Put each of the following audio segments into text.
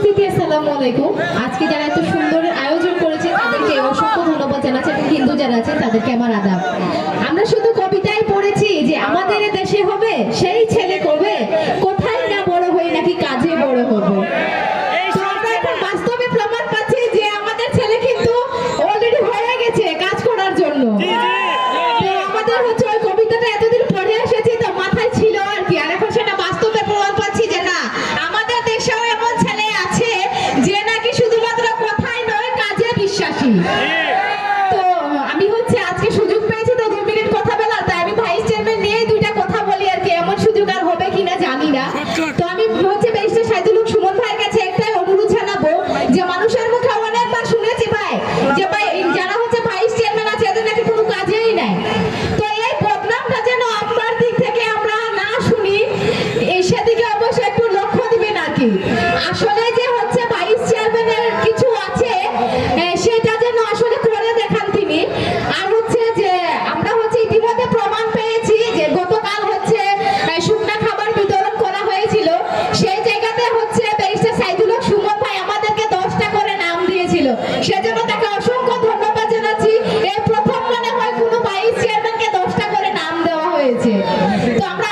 আলাইকুম। আজকে যারা এত সুন্দর আয়োজন করেছে তাদেরকে অসংখ্য ধন্যবাদ জানাচ্ছি এবং হিন্দু যারা আছে তাদেরকে আমার আদাব। আমরা শুধু কবিতায় পড়েছি যে আমাদের দেশে হবে, সেই ছেলে কবে কোথায় না বড় হয়ে নাকি কাজে বড় হবে? মানুষের মুখে অনেকবার শুনেছি ভাই, যে ভাই, যারা হচ্ছে ভাইস চেয়ারম্যান আছে নাকি কোনো কাজেই নাই। তো এই বদনামটা যেন আপনার দিক থেকে আমরা না শুনি সেদিকে অবশ্যই একটু লক্ষ্য দিবেন আর আসলে হয়েছে। তো আমরা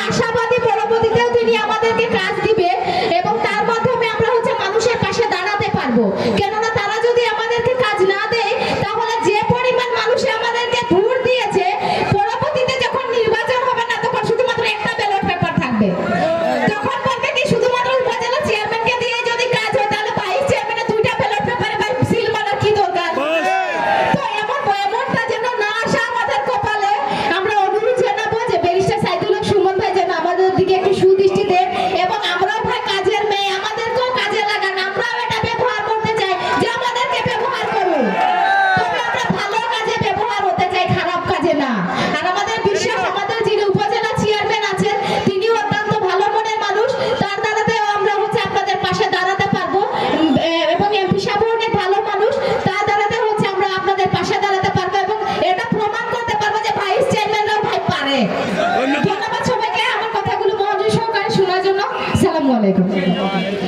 我嘞个个